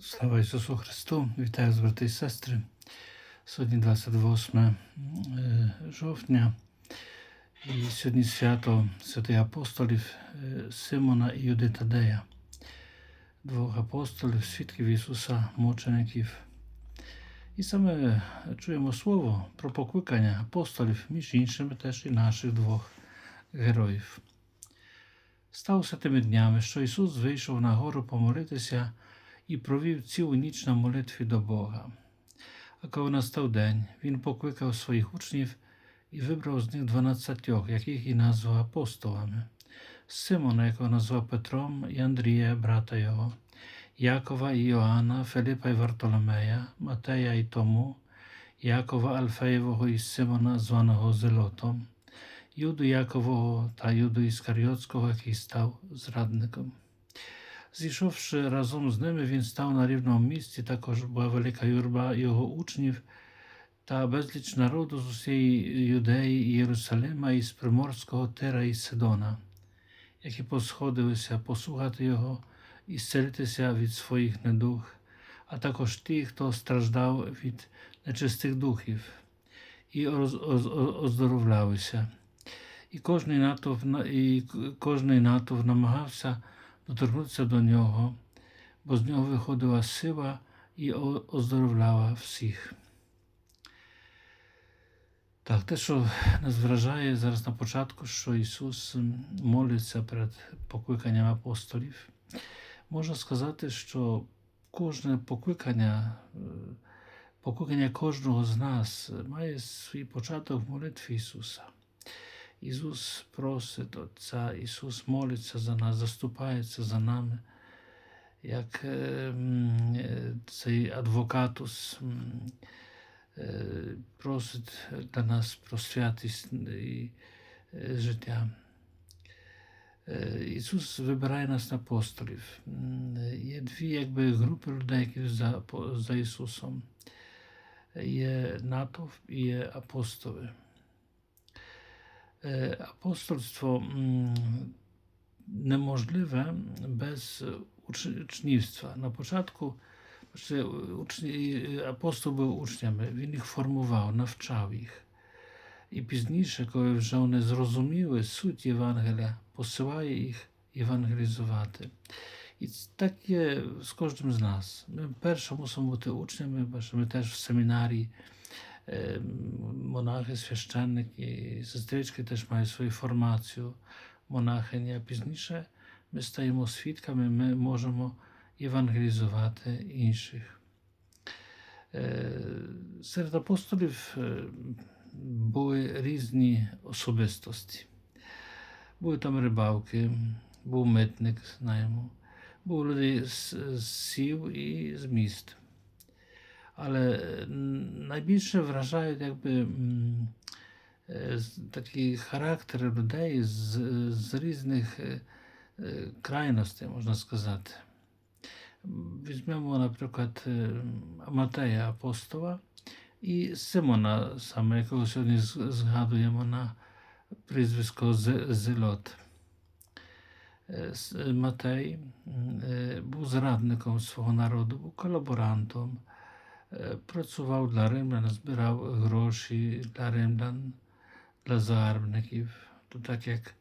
Слава Ісусу Христу! Вітаю з брати і сестри. Сьогодні 28 е, жовтня. І сьогодні свято святих апостолів е, Симона і Юди Тадея, двох апостолів, свідків Ісуса, мучеників. І саме чуємо слово про покликання апостолів, між іншими теж і наших двох героїв. Сталося тими днями, що Ісус вийшов на гору помолитися і провів цілу ніч на молитві до Бога. А коли настав день, він покликав своїх учнів і вибрав з них дванадцятьох, яких і назвав апостолами, Симона, якого назвав Петром, і Андрія, брата його, Якова і Йоанна, Филипа і Вартоломея, Матея і Тому, Якова Алфеєвого і Симона, званого Зелотом, Юду Якового та Юду Іскаріотського, який став зрадником. Зійшовши разом з ними, він став на рівному місці, також була велика юрба його учнів та безліч народу з усієї Юдеї Єрусалима, і з Приморського Тира і Сидона, які посходилися послухати його і зцілитися від своїх недух, а також ті, хто страждав від нечистих духів, і оздоровлялися. І кожний натовп, і кожний натовп намагався доторкнутися до нього, бо з нього виходила сила і оздоровляла всіх. Так, те, що нас вражає зараз на початку, що Ісус молиться перед покликанням апостолів, можна сказати, що кожне покликання, е, покликання кожного з нас має свій початок в молитві Ісуса. Ісус просить Отця, Ісус молиться за нас, заступається за нами, як е, е, цей адвокатус е, просить для нас про святість і життя. Ісус вибирає нас на апостолів. Є дві якби, групи людей, які за, за Ісусом. Є натовп і є апостоли. Е, Апостольство м, неможливе без уч- учнівства. На початку бачите, учні, апостол був учнями, він їх формував, навчав їх. І пізніше, коли вже вони зрозуміли суть Євангелія, посилає їх євангелізувати. І ц- так є з кожним з нас. Ми перше мусимо бути учнями, бачите, ми теж в семінарії е, монахи, священники, сестрички теж мають свою формацію монахині, а пізніше ми стаємо свідками, ми можемо євангелізувати інших. Серед апостолів були різні особистості. Були там рибалки, був митник, знаємо, були люди з, сіл і з міст. Е, найбільше вражають якби такі характери людей з, з різних крайностей, можна сказати. Візьмемо, наприклад, Матея апостола і Симона, саме якого сьогодні згадуємо на прізвисько Зе- Зелот. Е, Матей був зрадником свого народу, був колаборантом, працював для римлян, збирав гроші для римлян, для загарбників. То так як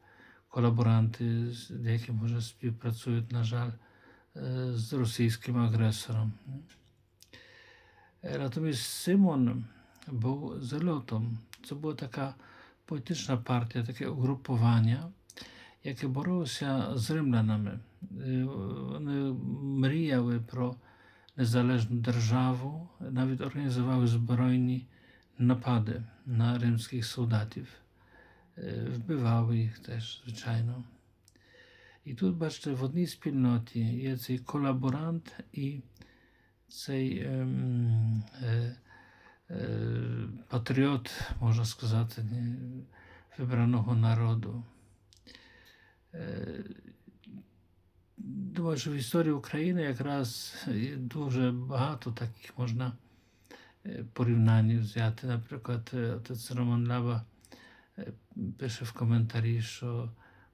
колаборанти з деяким може співпрацюють, на жаль, е, з російським агресором. Е, Натомість Симон був зелотом. Це була така політична партія, таке угрупування, яке боролося з римлянами. Е, Вони мріяли про незалежну державу, навіть організували збройні напади на римських солдатів. Е, Вбивали їх теж, звичайно. І тут, бачите, в одній спільноті є цей колаборант і цей ем, е, е, патріот, можна сказати, не, вибраного народу. Думаю, що в історії України якраз дуже багато таких можна е, порівнянь взяти. Наприклад, е, отець Роман е, пише в коментарі, що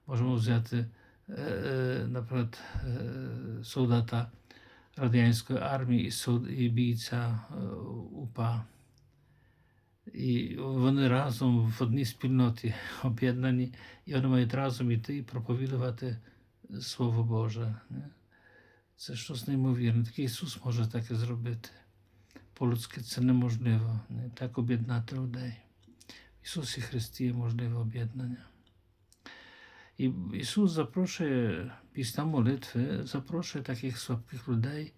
можемо взяти, е, е, наприклад, е, солдата радянської армії і, бійця е, УПА. І вони разом в одній спільноті об'єднані, і вони мають разом іти і проповідувати Слово Боже. не? Це щось неймовірне. Такий Ісус може таке зробити. По-людськи це неможливо. Не? Так об'єднати людей. В Ісусі Христі є можливе об'єднання. І Ісус запрошує після молитви, запрошує таких слабких людей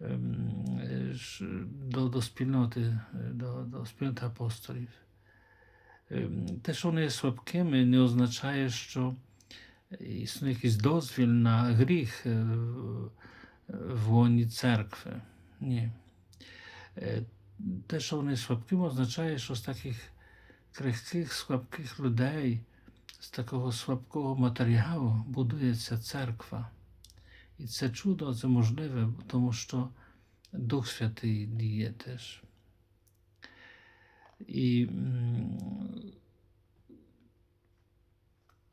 ем, е, ж, до, до спільноти, е, до, до спільноти апостолів. Ем, Те, що існує якийсь дозвіл на гріх е, в- лоні церкви. Ні. Е, Те, що вони слабкими, означає, що з таких крихких, слабких людей, з такого слабкого матеріалу будується церква. І це чудо, це можливе, тому що Дух Святий діє теж. І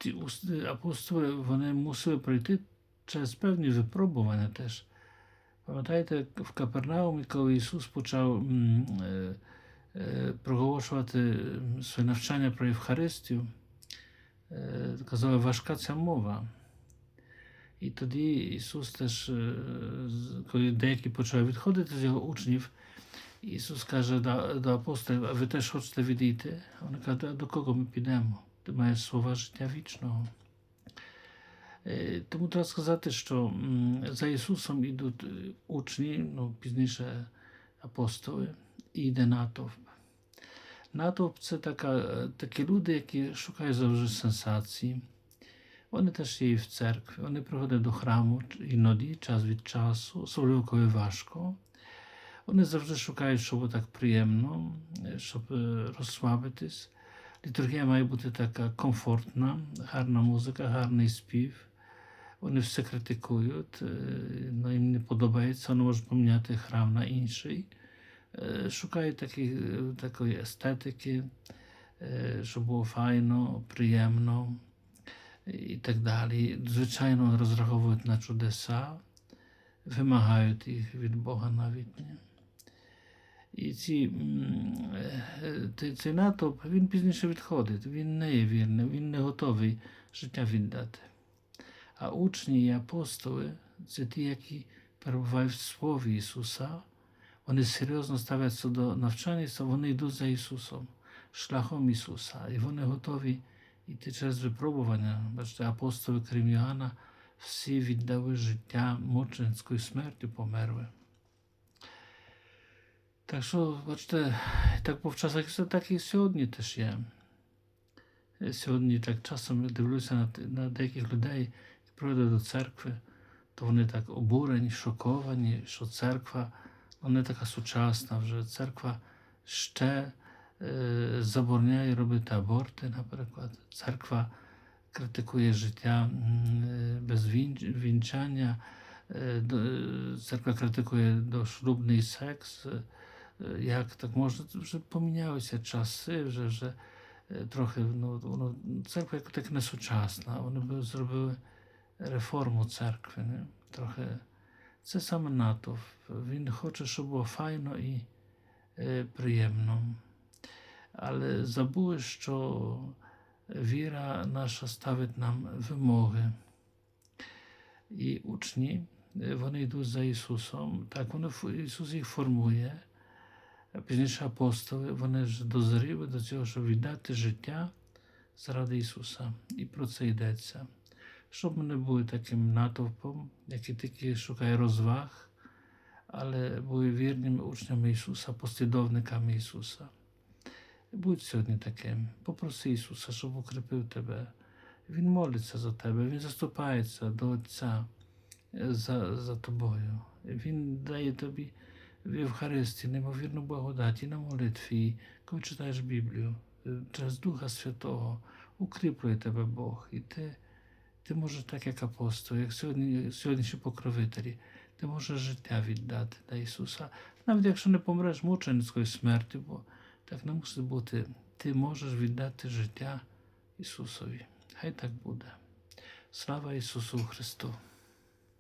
ті апостоли вони мусили пройти через певні випробування теж. Пам'ятаєте, в Капернаумі, коли Ісус почав е, е, проголошувати своє навчання про Євхаристію, е, казали, важка ця мова. І тоді Ісус теж, е, коли деякі почали відходити з його учнів, Ісус каже до, апостолів, а ви теж хочете відійти? Вони кажуть, а до кого ми підемо? Ти слова життя вічного. Тому треба сказати, що за Ісусом йдуть учні, ну, пізніше апостоли, і йде натовп. Натовп це така, такі люди, які шукають завжди сенсації. Вони теж є в церкві. Вони приходять до храму іноді, час від часу, особливо коли важко. Вони завжди шукають, щоб так приємно, щоб розслабитись. Літургія має бути така комфортна, гарна музика, гарний спів. Вони все критикують, е, ну, їм не подобається, вони можуть поміняти храм на інший. Е, Шукають такі, такої естетики, е, щоб було файно, приємно і так далі. Звичайно, розраховують на чудеса, вимагають їх від Бога навіть. І ці, е, цей- натовп, він пізніше відходить, він не є вірним, він не готовий життя віддати. А учні і апостоли це ті, які перебувають в Слові Ісуса, вони серйозно ставляться до навчання, вони йдуть за Ісусом, шляхом Ісуса, і вони готові йти через випробування. Бачите, апостоли, крім Йоанна, всі віддали життя мученицькою смертю померли. Так що, бачите, так був в часах, Ісуса, так і сьогодні теж є. Е, Сьогодні так часом дивлюся на, т- на деяких людей, які приходять до церкви, то вони так обурені, шоковані, що церква ну, не така сучасна вже. Церква ще е, забороняє робити аборти, наприклад. Церква критикує життя м, е, без вінч- вінчання. Е, до- е, Церква критикує дошлюбний секс. Е, е, Як так можна? Вже помінялися часи, вже, вже е, трохи ну, воно, церква як так не сучасна. Вони б зробили реформу церкви. Не? Трохи. Це саме натовп. Він хоче, щоб було файно і е, приємно. Але забули, що віра наша ставить нам вимоги. І учні, е, Пізніше апостоли, вони ж дозріли до цього, щоб віддати життя заради Ісуса. І про це йдеться. Щоб ми не були таким натовпом, який тільки шукає розваг, але були вірними учнями Ісуса, послідовниками Ісуса. Будь сьогодні таким. Попроси Ісуса, щоб укріпив тебе. Він молиться за тебе, Він заступається до Отця е, за, за тобою. Він дає тобі в Євхаристії неймовірну благодать і на молитві, коли читаєш Біблію, через Духа Святого укріплює тебе Бог. І ти, ти можеш так, як апостол, як сьогодні, сьогоднішні покровителі, ти можеш життя віддати для Ісуса. Навіть якщо не помреш мученицькою смертю, бо так не мусить бути. Ти можеш віддати життя Ісусові. Хай так буде. Слава Ісусу Христу!